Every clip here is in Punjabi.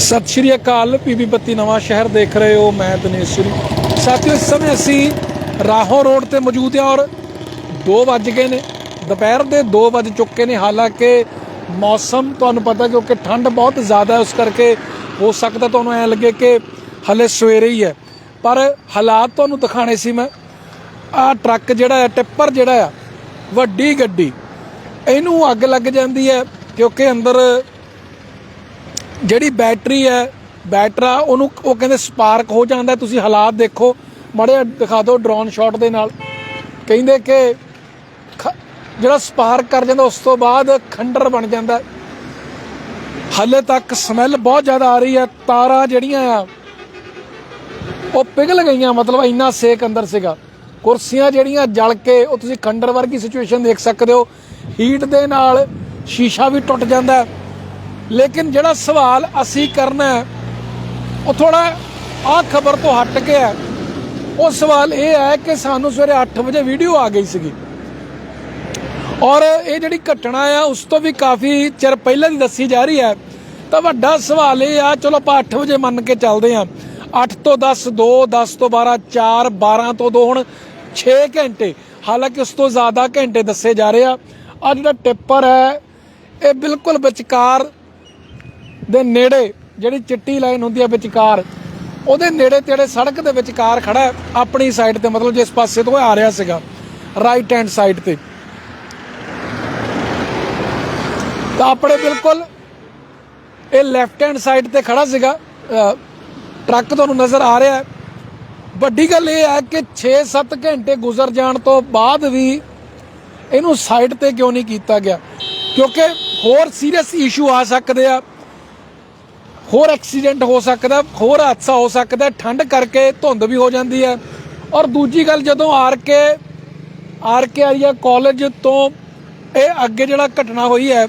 ਸਤਿ ਸ਼੍ਰੀ ਅਕਾਲ ਪੀਬੀ ਬੱਤੀ ਨਵਾਂ ਸ਼ਹਿਰ ਦੇਖ ਰਹੇ ਹੋ, ਮੈਂ ਦਿਨੇਸ਼ ਸ਼੍ਰੀ। ਸਾਥੀਓ, ਇਸ ਸਮੇਂ ਅਸੀਂ ਰਾਹੋਂ ਰੋਡ ਤੇ ਮੌਜੂਦ ਹਾਂ ਔਰ 2 ਵੱਜ ਗਏ ਨੇ। ਦੁਪਹਿਰ ਦੇ 2 ਵੱਜ ਚੁੱਕੇ ਨੇ, ਹਾਲਾਂਕਿ ਮੌਸਮ ਤੁਹਾਨੂੰ ਪਤਾ ਕਿਉਂਕਿ ਠੰਡ ਬਹੁਤ ਜ਼ਿਆਦਾ ਹੈ, ਉਸ ਕਰਕੇ ਹੋ ਸਕਦਾ ਤੁਹਾਨੂੰ ਐ ਲੱਗੇ ਕਿ ਹਲੇ ਸਵੇਰੇ ਹੀ ਹੈ। ਪਰ ਹਾਲਾਤ ਤੁਹਾਨੂੰ ਦਿਖਾਣੇ ਸੀ ਮੈਂ। ਆ ਟਰੱਕ ਜਿਹੜਾ ਹੈ, ਟਿੱਪਰ ਜਿਹੜਾ ਆ ਵੱਡੀ ਗੱਡੀ। ਇਹਨੂੰ ਅੱਗ ਲੱਗ ਜਾਂਦੀ ਹੈ ਕਿਉਂਕਿ ਅੰਦਰ ਜਿਹੜੀ ਬੈਟਰੀ ਹੈ, ਬੈਟਰਾ, ਉਹਨੂੰ ਉਹ ਕਹਿੰਦੇ ਸਪਾਰਕ ਹੋ ਜਾਂਦਾ, ਤੁਸੀਂ ਹਾਲਾਤ ਦੇਖੋ। ਮਾੜੇ ਦਿਖਾ ਦਿਓ ਡਰੋਨ ਸ਼ਾਟ ਦੇ ਨਾਲ। ਕਹਿੰਦੇ ਕਿ ਖ- ਜਿਹੜਾ ਸਪਾਰਕ ਕਰ ਜਾਂਦਾ, ਉਸ ਤੋਂ ਬਾਅਦ ਖੰਡਰ ਬਣ ਜਾਂਦਾ। ਹਾਲੇ ਤੱਕ ਸਮੈਲ ਬਹੁਤ ਜ਼ਿਆਦਾ ਆ ਰਹੀ ਹੈ, ਤਾਰਾਂ ਜਿਹੜੀਆਂ ਆ, ਉਹ ਪਿਘਲ ਗਈਆਂ, ਮਤਲਬ ਇੰਨਾ ਸੇਕ ਅੰਦਰ ਸੀਗਾ। ਕੁਰਸੀਆਂ ਜਿਹੜੀਆਂ ਜਲ ਕੇ, ਉਹ ਤੁਸੀਂ ਖੰਡਰ ਵਰਗੀ ਸਿਚੁਏਸ਼ਨ ਦੇਖ ਸਕਦੇ ਹੋ। ਹੀਟ ਦੇ ਨਾਲ ਸ਼ੀਸ਼ਾ ਵੀ ਟੁੱਟ ਜਾਂਦਾ। ਹੈ। ਲੇਕਿਨ ਜਿਹੜਾ ਸਵਾਲ ਅਸੀਂ ਕਰਨਾ ਉਹ ਥੋੜਾ ਆ ਖਬਰ ਤੋਂ ਹਟ ਕੇ ਹੈ। ਉਹ ਸਵਾਲ ਇਹ ਹੈ ਕਿ ਸਾਨੂੰ ਸਵੇਰੇ 8 ਵਜੇ ਵੀਡੀਓ ਆ ਗਈ ਸੀਗੀ। ਔਰ ਇਹ ਜਿਹੜੀ ਘਟਨਾ ਆ, ਉਸ ਤੋਂ ਵੀ ਕਾਫੀ ਚਿਰ ਪਹਿਲਾਂ ਦੀ ਦੱਸੀ ਜਾ ਰਹੀ ਹੈ। ਤਾਂ ਵੱਡਾ ਸਵਾਲ ਇਹ ਆ, ਚਲੋ ਆਪਾਂ 8 ਵਜੇ ਮੰਨ ਕੇ ਚੱਲਦੇ ਆ 8 ਤੋਂ 10 2 10 ਤੋਂ 12 4 12 ਤੋਂ 2 ਹੁਣ 6 ਘੰਟੇ। ਹਾਲਾਂਕਿ ਉਸ ਤੋਂ ਜ਼ਿਆਦਾ ਘੰਟੇ ਦੱਸੇ ਜਾ ਰਹੇ ਆ। ਆ ਜਿਹੜਾ ਟਿੱਪਰ ਹੈ, ਇਹ ਬਿਲਕੁਲ ਵਿਚਕਾਰ ਦੇ ਨੇੜੇ ਜਿਹੜੀ ਚਿੱਟੀ ਲਾਈਨ ਹੁੰਦੀ ਹੈ ਵਿਚਕਾਰ, ਉਹਦੇ ਨੇੜੇ ਤੇੜੇ ਸੜਕ ਦੇ ਵਿਚਕਾਰ ਖੜਾ ਆਪਣੀ ਸਾਈਡ ਤੇ, ਮਤਲਬ ਜਿਸ ਪਾਸੇ ਤੋਂ ਆ ਰਿਹਾ ਸੀਗਾ ਰਾਈਟ ਹੈਂਡ ਸਾਈਡ ਤੇ। ਤਾਂ ਆਪਣੇ ਬਿਲਕੁਲ ਇਹ ਲੈਫਟ ਹੈਂਡ ਸਾਈਡ ਤੇ ਖੜਾ ਸੀਗਾ ਟਰੱਕ ਤੁਹਾਨੂੰ ਨਜ਼ਰ ਆ ਰਿਹਾ ਹੈ। ਵੱਡੀ ਗੱਲ ਇਹ ਹੈ ਕਿ 6-7 ਘੰਟੇ ਗੁਜ਼ਰ ਜਾਣ ਤੋਂ ਬਾਅਦ ਵੀ ਇਹਨੂੰ ਸਾਈਡ ਤੇ ਕਿਉਂ ਨਹੀਂ ਕੀਤਾ ਗਿਆ? ਕਿਉਂਕਿ ਹੋਰ ਸੀਰੀਅਸ ਇਸ਼ੂ ਆ ਸਕਦੇ ਆ। ਹੋਰ ਐਕਸੀਡੈਂਟ ਹੋ ਸਕਦਾ, ਹੋਰ ਹਾਦਸਾ ਹੋ ਸਕਦਾ, ਠੰਡ ਕਰਕੇ ਧੁੰਦ ਵੀ ਹੋ ਜਾਂਦੀ ਹੈ। ਔਰ ਦੂਜੀ ਗੱਲ, ਜਦੋਂ R K R K Arya college ਤੋਂ ਇਹ ਅੱਗੇ ਜਿਹੜਾ ਘਟਨਾ ਹੋਈ ਹੈ,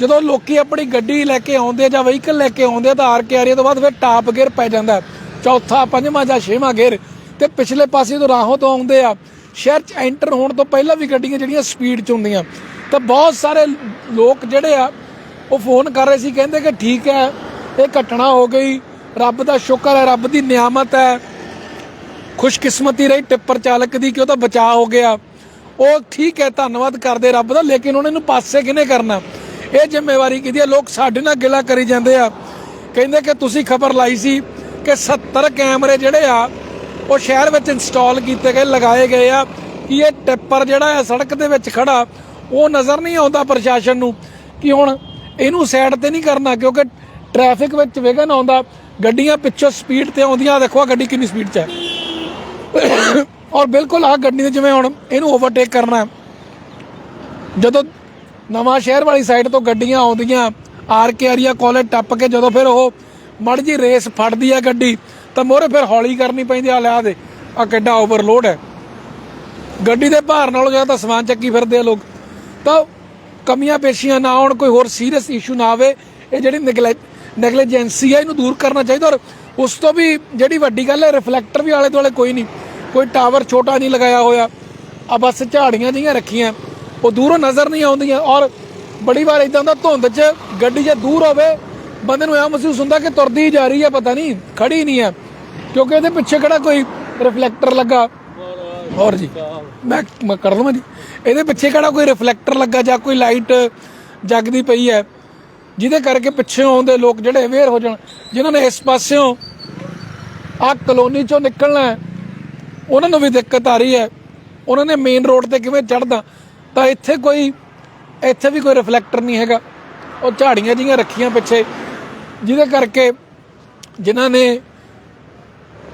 ਜਦੋਂ ਲੋਕੀ ਆਪਣੀ ਗੱਡੀ ਲੈ ਕੇ ਆਉਂਦੇ ਆ ਜਾਂ ਵਹੀਕਲ ਲੈ ਕੇ ਆਉਂਦੇ ਆ, ਤਾਂ ਆਰ ਕੇ ਆਰੀਆ ਤੋਂ ਬਾਅਦ ਫਿਰ ਟਾਪ ਗੇਅਰ ਪੈ ਜਾਂਦਾ ਚੌਥਾ, ਪੰਜਵਾਂ ਜਾਂ ਛੇਵਾਂ ਗੇਅਰ ਤੇ ਪਿਛਲੇ ਪਾਸੇ ਤੋਂ ਰਾਹੋਂ ਤੋਂ ਆਉਂਦੇ ਆ। ਸ਼ਹਿਰ ਚ ਐਂਟਰ ਹੋਣ ਤੋਂ ਪਹਿਲਾਂ ਵੀ ਗੱਡੀਆਂ ਜਿਹੜੀਆਂ ਸਪੀਡ ਚ ਹੁੰਦੀਆਂ। ਤਾਂ ਬਹੁਤ ਸਾਰੇ ਲੋਕ ਜਿਹੜੇ ਆ, ਉਹ ਫੋਨ ਕਰ ਰਹੇ ਸੀ, ਕਹਿੰਦੇ ਕਿ ਠੀਕ ਹੈ ਇਹ ਘਟਨਾ ਹੋ ਗਈ। ਰੱਬ ਦਾ ਸ਼ੁਕਰ ਹੈ, ਰੱਬ ਦੀ ਨਿਆਮਤ ਹੈ। ਖੁਸ਼ਕਿਸਮਤੀ ਰਹੀ ਟਿੱਪਰ ਚਾਲਕ ਦੀ ਕਿ ਉਹਦਾ ਬਚਾਅ ਹੋ ਗਿਆ। ਉਹ ਠੀਕ ਹੈ, ਧੰਨਵਾਦ ਕਰਦੇ ਰੱਬ ਦਾ, ਲੇਕਿਨ ਉਹਨਾਂ ਨੂੰ ਪਾਸੇ ਕਿਹਨੇ ਕਰਨਾ? ਇਹ ਜ਼ਿੰਮੇਵਾਰੀ ਕਿਹਦੀ ਹੈ? ਲੋਕ ਸਾਡੇ ਨਾਲ ਗਿਲਾ ਕਰੀ ਜਾਂਦੇ ਆ। ਕਹਿੰਦੇ ਕਿ ਤੁਸੀਂ ਖਬਰ ਲਾਈ ਸੀ ਕਿ 70 ਕੈਮਰੇ ਜਿਹੜੇ ਆ, ਉਹ ਸ਼ਹਿਰ ਵਿੱਚ ਇੰਸਟਾਲ ਕੀਤੇ ਗਏ, ਲਗਾਏ ਗਏ ਆ। ਕਿ ਇਹ ਟਿੱਪਰ ਜਿਹੜਾ ਹੈ ਸੜਕ ਦੇ ਵਿੱਚ ਖੜਾ, ਉਹ ਨਜ਼ਰ ਨਹੀਂ ਆਉਂਦਾ ਪ੍ਰਸ਼ਾਸਨ ਨੂੰ। ਕਿ ਹੁਣ ਇਹਨੂੰ ਸਾਈਡ ਤੇ ਨਹੀਂ ਕਰਨਾ, ਕਿਉਂਕਿ ਟ੍ਰੈਫਿਕ ਵਿੱਚ ਵਿਘਨ ਆਉਂਦਾ ਗੱਡੀਆਂ ਪਿੱਛੋਂ ਸਪੀਡ ਤੇ ਆਉਂਦੀਆਂ ਦੇਖੋ, ਆਹ ਗੱਡੀ ਕਿੰਨੀ ਸਪੀਡ 'ਚ ਹੈ। ਔਰ ਬਿਲਕੁਲ ਆ ਗੱਡੀ ਦੇ ਜਿਵੇਂ ਹੁਣ ਇਹਨੂੰ ਓਵਰਟੇਕ ਕਰਨਾ ਜਦੋਂ ਨਵਾਂ ਸ਼ਹਿਰ ਵਾਲੀ ਸਾਈਡ ਤੋਂ ਗੱਡੀਆਂ ਆਉਂਦੀਆਂ ਆਰ ਕੇ ਆਰੀਆ ਕਾਲਜ ਟੱਪ ਕੇ ਜਦੋਂ ਫਿਰ ਉਹ ਮੜ ਜੀ ਰੇਸ ਫੜਦੀ ਆ ਗੱਡੀ, ਤਾਂ ਮੋਰੇ ਫਿਰ ਹੌਲੀ ਕਰਨੀ ਪੈਂਦੀ ਆ ਲਿਆ ਦੇ ਆ ਕਿੱਡਾ ਓਵਰਲੋਡ ਹੈ। ਗੱਡੀ ਦੇ ਭਾਰ ਨਾਲੋਂ ਜ਼ਿਆਦਾ ਸਮਾਨ ਚੱਕੀ ਫਿਰਦੇ ਆ ਲੋਕ। ਤਾਂ ਕਮੀਆਂ ਪੇਸ਼ੀਆਂ ਨਾ ਆਉਣ, ਕੋਈ ਹੋਰ ਸੀਰੀਅਸ ਇਸ਼ੂ ਨਾ ਆਵੇ, ਇਹ ਜਿਹੜੀ ਨੈਗਲੀਜੈਂਸੀ ਹੈ ਇਹਨੂੰ ਦੂਰ ਕਰਨਾ ਚਾਹੀਦਾ ਔਰ ਉਸ ਤੋਂ ਵੀ ਜਿਹੜੀ ਵੱਡੀ ਗੱਲ ਹੈ, ਰਿਫਲੈਕਟਰ ਵੀ ਆਲੇ ਦੁਆਲੇ ਕੋਈ ਨਹੀਂ। ਕੋਈ ਟਾਵਰ ਛੋਟਾ ਨਹੀਂ ਲਗਾਇਆ ਹੋਇਆ। ਆ ਬਸ ਝਾੜੀਆਂ ਜਿਹੀਆਂ ਰੱਖੀਆਂ। ਉਹ ਦੂਰੋਂ ਨਜ਼ਰ ਨਹੀਂ ਆਉਂਦੀਆਂ ਔਰ ਬੜੀ ਵਾਰ ਇਦਾਂ ਦਾ ਧੁੰਦ 'ਚ ਗੱਡੀ ਜੇ ਦੂਰ ਹੋਵੇ, ਬੰਦੇ ਨੂੰ ਇਹ ਮਹਿਸੂਸ ਹੁੰਦਾ ਕਿ ਤੁਰਦੀ ਹੀ ਜਾ ਰਹੀ ਹੈ ਪਤਾ ਨਹੀਂ, ਖੜੀ ਨਹੀਂ ਹੈ ਕਿਉਂਕਿ ਇਹਦੇ ਪਿੱਛੇ ਕਿਹੜਾ ਕੋਈ ਰਿਫਲੈਕਟਰ ਲੱਗਾ? ਹੋਰ ਜੀ, ਮੈਂ ਮੈਂ, ਕਰ ਲਵਾਂ ਜੀ। ਇਹਦੇ ਪਿੱਛੇ ਕਿਹੜਾ ਕੋਈ ਰਿਫਲੈਕਟਰ ਲੱਗਾ ਜਾਂ ਕੋਈ ਲਾਈਟ ਜਗਦੀ ਪਈ ਹੈ? ਜਿਹਦੇ ਕਰਕੇ ਪਿੱਛੇ ਆਉਂਦੇ ਲੋਕ ਜਿਹੜੇ ਅਵੇਅਰ ਹੋ ਜਾਣ, ਜਿਨ੍ਹਾਂ ਨੇ ਇਸ ਪਾਸਿਓਂ ਆ ਕਲੋਨੀ ਚੋਂ ਨਿਕਲਣਾ ਹੈ, ਉਹਨਾਂ ਨੂੰ ਵੀ ਦਿੱਕਤ ਆ ਰਹੀ ਹੈ। ਉਹਨਾਂ ਨੇ ਮੇਨ ਰੋਡ ਤੇ ਕਿਵੇਂ ਚੜਦਾ ਤਾਂ ਇੱਥੇ ਕੋਈ, ਇੱਥੇ ਵੀ ਕੋਈ ਰਿਫਲੈਕਟਰ ਨਹੀਂ ਹੈਗਾ। ਉਹ ਝਾੜੀਆਂ ਜੀਆਂ ਰੱਖੀਆਂ ਪਿੱਛੇ, ਜਿਹਦੇ ਕਰਕੇ ਜਿਨ੍ਹਾਂ ਨੇ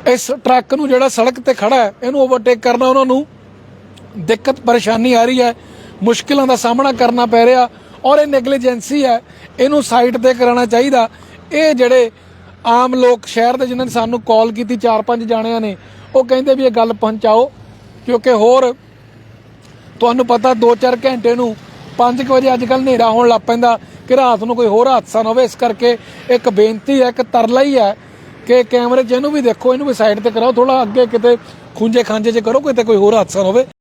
ਇਸ ਟਰੱਕ ਨੂੰ ਜਿਹੜਾ ਸੜਕ ਤੇ ਖੜਾ ਹੈ, ਇਹਨੂੰ ਓਵਰਟੇਕ ਕਰਨਾ ਉਹਨਾਂ ਨੂੰ ਦਿੱਕਤ, ਪਰੇਸ਼ਾਨੀ ਆ ਰਹੀ ਹੈ। ਮੁਸ਼ਕਿਲਾਂ ਦਾ ਸਾਹਮਣਾ ਕਰਨਾ ਪੈ ਰਿਹਾ ਔਰ ਇਹ ਨੈਗਲੀਜੈਂਸੀ ਹੈ। ਇਹਨੂੰ ਸਾਈਟ ਤੇ ਕਰਾਉਣਾ ਚਾਹੀਦਾ। ਇਹ ਜਿਹੜੇ ਆਮ ਲੋਕ ਸ਼ਹਿਰ ਦੇ ਜਿਨ੍ਹਾਂ ਨੇ ਸਾਨੂੰ ਕਾਲ ਕੀਤੀ, ਚਾਰ ਪੰਜ ਜਾਣਿਆਂ ਨੇ, ਉਹ ਕਹਿੰਦੇ ਵੀ ਇਹ ਗੱਲ ਪਹੁੰਚਾਓ, ਕਿਉਂਕਿ ਹੋਰ ਤੁਹਾਨੂੰ ਪਤਾ 2-4 ਘੰਟੇ ਨੂੰ 5 ਵਜੇ ਅੱਜ ਕੱਲ ਹਨੇਰਾ ਹੋਣ ਲੱਗ ਪੈਂਦਾ ਕਿ ਰਾਤ ਨੂੰ ਕੋਈ ਹੋਰ ਹਾਦਸਾ ਨਾ ਹੋਵੇ। ਇਸ ਕਰਕੇ ਇੱਕ ਬੇਨਤੀ ਹੈ, ਇੱਕ ਤਰਲਾ ਹੀ ਹੈ ਕਿ ਕੈਮਰੇ 'ਚ ਇਹਨੂੰ ਵੀ ਦੇਖੋ, ਇਹਨੂੰ ਵੀ ਸਾਈਡ ਤੇ ਕਰਾਓ। ਥੋੜਾ ਅੱਗੇ ਕਿਤੇ ਖੁੰਝੇ ਖਾਂਜੇ 'ਚ ਕਰੋ, ਕਿਤੇ ਕੋਈ ਹੋਰ ਹਾਦਸਾ ਨਾ ਹੋਵੇ।